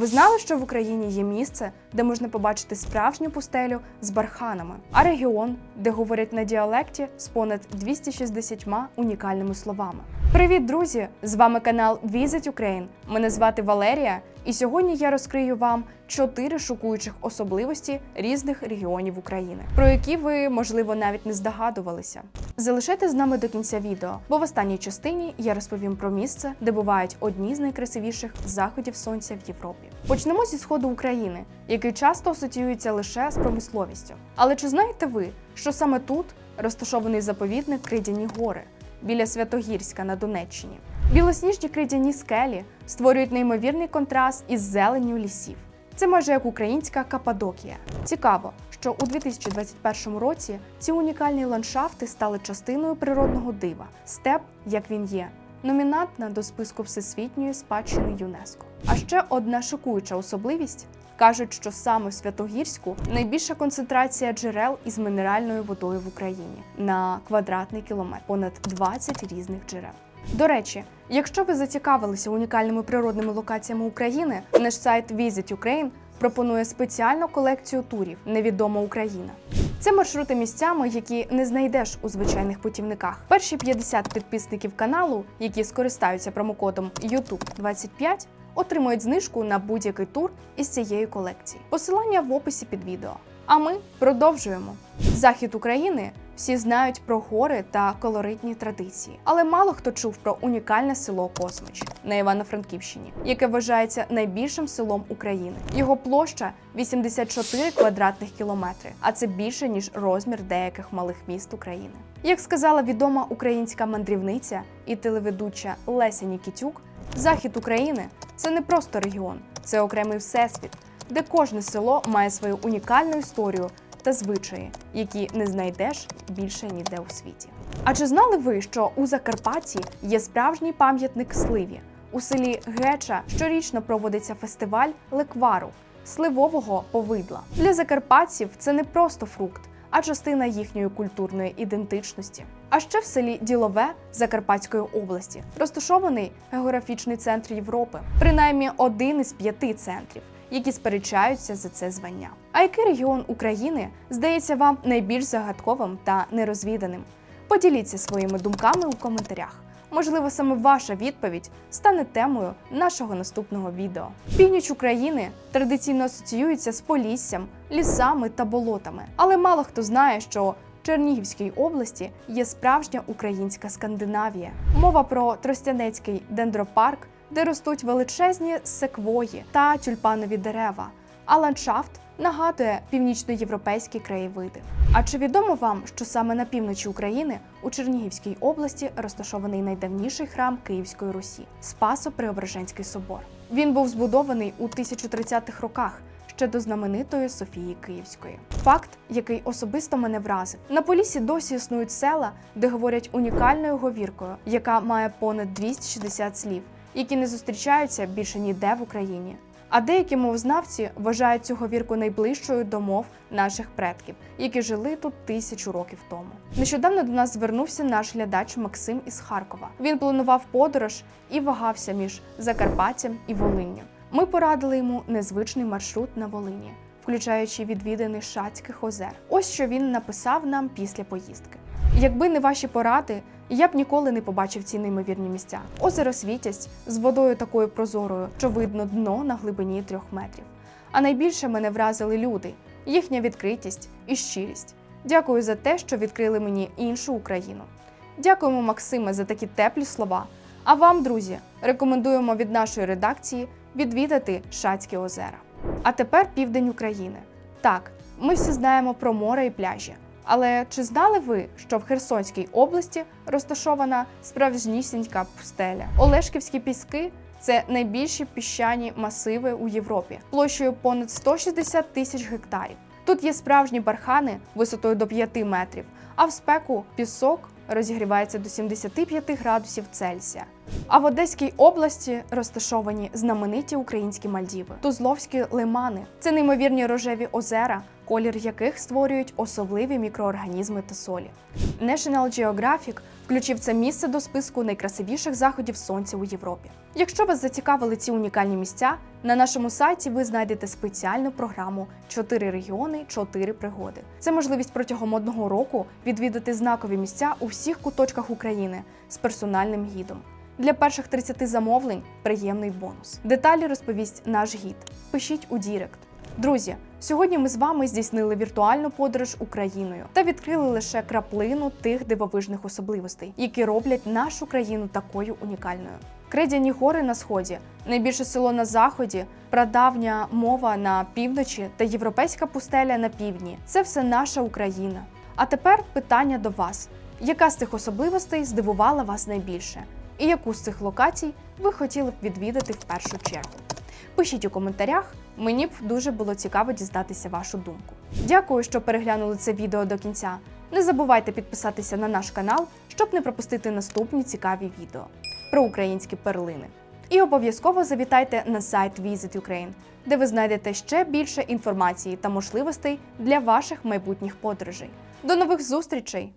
Ви знали, що в Україні є місце, де можна побачити справжню пустелю з барханами, а регіон, де говорять на діалекті з понад 260 унікальними словами. Привіт, друзі! З вами канал Visit Ukraine. Мене звати Валерія, і сьогодні я розкрию вам чотири шокуючих особливості різних регіонів України, про які ви, можливо, навіть не здогадувалися. Залишайтесь з нами до кінця відео, бо в останній частині я розповім про місце, де бувають одні з найкрасивіших заходів сонця в Європі. Почнемо зі сходу України, який часто асоціюється лише з промисловістю. Але чи знаєте ви, що саме тут розташований заповідник Кридяні гори? Біля Святогірська на Донеччині. Білосніжні кридяні скелі створюють неймовірний контраст із зеленню лісів. Це майже як українська Кападокія. Цікаво, що у 2021 році ці унікальні ландшафти стали частиною природного дива степ, як він є, номінантна до списку всесвітньої спадщини ЮНЕСКО. А ще одна шокуюча особливість. Кажуть, що саме в Святогірську найбільша концентрація джерел із мінеральною водою в Україні на квадратний кілометр, понад 20 різних джерел. До речі, якщо ви зацікавилися унікальними природними локаціями України, наш сайт Visit Ukraine пропонує спеціальну колекцію турів Невідома Україна. Це маршрути місцями, які не знайдеш у звичайних путівниках. Перші 50 підписників каналу, які скористаються промокодом YouTube25, отримують знижку на будь-який тур із цієї колекції. Посилання в описі під відео. А ми продовжуємо. Захід України всі знають про гори та колоритні традиції, але мало хто чув про унікальне село Космич на Івано-Франківщині, яке вважається найбільшим селом України. Його площа 84 квадратних кілометри, а це більше ніж розмір деяких малих міст України. Як сказала відома українська мандрівниця і телеведуча Леся Нікітюк, захід України це не просто регіон, це окремий всесвіт, де кожне село має свою унікальну історію та звичаї, які не знайдеш більше ніде у світі. А чи знали ви, що у Закарпатті є справжній пам'ятник сливі? У селі Геча щорічно проводиться фестиваль леквару сливового повидла. Для закарпатців це не просто фрукт, а частина їхньої культурної ідентичності. А ще в селі Ділове Закарпатської області розташований географічний центр Європи, принаймні один із п'яти центрів, які сперечаються за це звання. А який регіон України здається вам найбільш загадковим та нерозвіданим? Поділіться своїми думками у коментарях. Можливо, саме ваша відповідь стане темою нашого наступного відео. Північ України традиційно асоціюється з поліссям, лісами та болотами, але мало хто знає, що Чернігівській області є справжня українська Скандинавія. Мова про Тростянецький дендропарк, де ростуть величезні секвої та тюльпанові дерева, а ландшафт нагадує північноєвропейські краєвиди. А чи відомо вам, що саме на півночі України у Чернігівській області розташований найдавніший храм Київської Русі Спасо-Преображенський собор? Він був збудований у 1030-х роках. Ще до знаменитої Софії Київської. Факт, який особисто мене вразив. На Полісі досі існують села, де говорять унікальною говіркою, яка має понад 260 слів, які не зустрічаються більше ніде в Україні. А деякі мовознавці вважають цю говірку найближчою до мов наших предків, які жили тут тисячу років тому. Нещодавно до нас звернувся наш глядач Максим із Харкова. Він планував подорож і вагався між Закарпаттям і Волинню. Ми порадили йому незвичний маршрут на Волині, включаючи відвідини Шацьких озер. Ось що він написав нам після поїздки. Якби не ваші поради, я б ніколи не побачив ці неймовірні місця. Озеро Світязь з водою такою прозорою, що видно дно на глибині трьох метрів. А найбільше мене вразили люди, їхня відкритість і щирість. Дякую за те, що відкрили мені іншу Україну. Дякуємо, Максиме, за такі теплі слова. А вам, друзі, рекомендуємо від нашої редакції відвідати Шацькі озера. А тепер південь України. Так, ми всі знаємо про море і пляжі. Але чи знали ви, що в Херсонській області розташована справжнісінька пустеля? Олешківські піски це найбільші піщані масиви у Європі, площею понад 160 тисяч гектарів. Тут є справжні бархани висотою до 5 метрів, а в спеку пісок розігрівається до 75 градусів Цельсія. А в Одеській області розташовані знамениті українські Мальдіви, Тузловські лимани. Це неймовірні рожеві озера, колір яких створюють особливі мікроорганізми та солі. National Geographic включив це місце до списку найкрасивіших заходів сонця у Європі. Якщо вас зацікавили ці унікальні місця, на нашому сайті ви знайдете спеціальну програму «4 регіони, 4 пригоди. Це можливість протягом одного року відвідати знакові місця у всіх куточках України з персональним гідом. Для перших 30 замовлень приємний бонус. Деталі розповість наш гід. Пишіть у Дірект. Друзі, сьогодні ми з вами здійснили віртуальну подорож Україною та відкрили лише краплину тих дивовижних особливостей, які роблять нашу країну такою унікальною. Кредяні гори на сході, найбільше село на заході, прадавня мова на півночі та європейська пустеля на півдні це все наша Україна. А тепер питання до вас: яка з цих особливостей здивувала вас найбільше? І яку з цих локацій ви хотіли б відвідати в першу чергу? Пишіть у коментарях, мені б дуже було цікаво дізнатися вашу думку. Дякую, що переглянули це відео до кінця. Не забувайте підписатися на наш канал, щоб не пропустити наступні цікаві відео про українські перлини. І обов'язково завітайте на сайт Visit Ukraine, де ви знайдете ще більше інформації та можливостей для ваших майбутніх подорожей. До нових зустрічей!